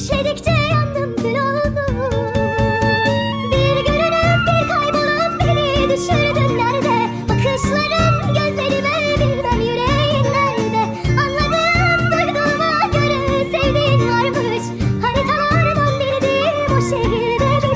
Şişedikçe yandım kül oldum. Bir görünüp bir kaybolup beni düşürdün nerede? Bakışların gözlerime bilmem yüreğin nerede? Anladım duyduğuma göre sevdiğin varmış. Haritalardan bildiğim o şehirde